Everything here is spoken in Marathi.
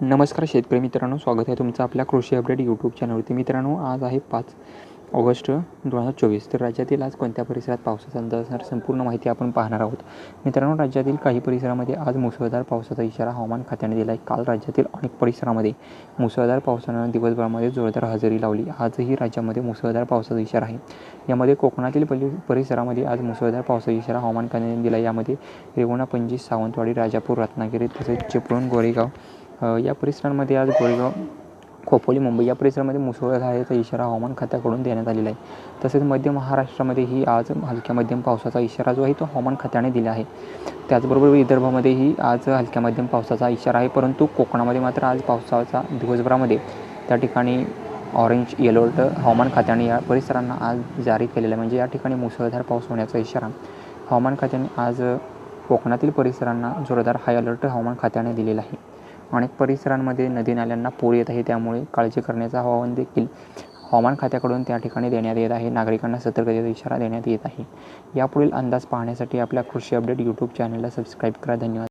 नमस्कार शेतकरी मित्रांनो स्वागत आहे तुमचं आपल्या कृषी अपडेट यूट्यूब चॅनलवरती मित्रांनो आज आहे पाच ऑगस्ट दोन हजार चोवीस. तर राज्यातील आज कोणत्या परिसरात पावसाचा अंदाज असणार संपूर्ण माहिती आपण पाहणार आहोत. मित्रांनो राज्यातील काही परिसरामध्ये आज मुसळधार पावसाचा इशारा हवामान खात्याने दिला आहे काल राज्यातील अनेक परिसरामध्ये मुसळधार पावसानं दिवसभरामध्ये जोरदार हजेरी लावली. आजही राज्यामध्ये मुसळधार पावसाचा इशारा आहे. यामध्ये कोकणातील परि परिसरामध्ये आज मुसळधार पावसाचा इशारा हवामान खात्याने दिला यामध्ये रेवणा पणजी सावंतवाडी राजापूर रत्नागिरी तसेच चिपळूण गोरेगाव या परिसरांमध्ये आज गोरेगाव खोपोली मुंबई या परिसरामध्ये मुसळधार झाल्याचा इशारा हवामान खात्याकडून देण्यात आलेला आहे. तसेच मध्य महाराष्ट्रामध्येही आज हलक्या मध्यम पावसाचा इशारा जो आहे तो हवामान खात्याने दिला आहे. त्याचबरोबर विदर्भामध्येही आज हलक्या मध्यम पावसाचा इशारा आहे. परंतु कोकणामध्ये मात्र आज पावसाचा दिवसभरामध्ये त्या ठिकाणी ऑरेंज येलो अलर्ट हवामान खात्याने या परिसरांना आज जारी केलेला आहे. म्हणजे या ठिकाणी मुसळधार पाऊस होण्याचा इशारा हवामान खात्याने आज कोकणातील परिसरांना जोरदार हाय अलर्ट हवामान खात्याने दिलेला आहे. अनेक परिसरांमध्ये नदी नाल्यांना पूर येत आहे. त्यामुळे काळजी करण्याचं आवाहन देखील हवामान खात्याकडून त्या ठिकाणी देण्यात येत आहे. नागरिकांना सतर्कतेचा इशारा देण्यात येत आहे. यापुढील अंदाज पाहण्यासाठी आपल्या कृषी अपडेट यूट्यूब चॅनलला सबस्क्राईब करा. धन्यवाद.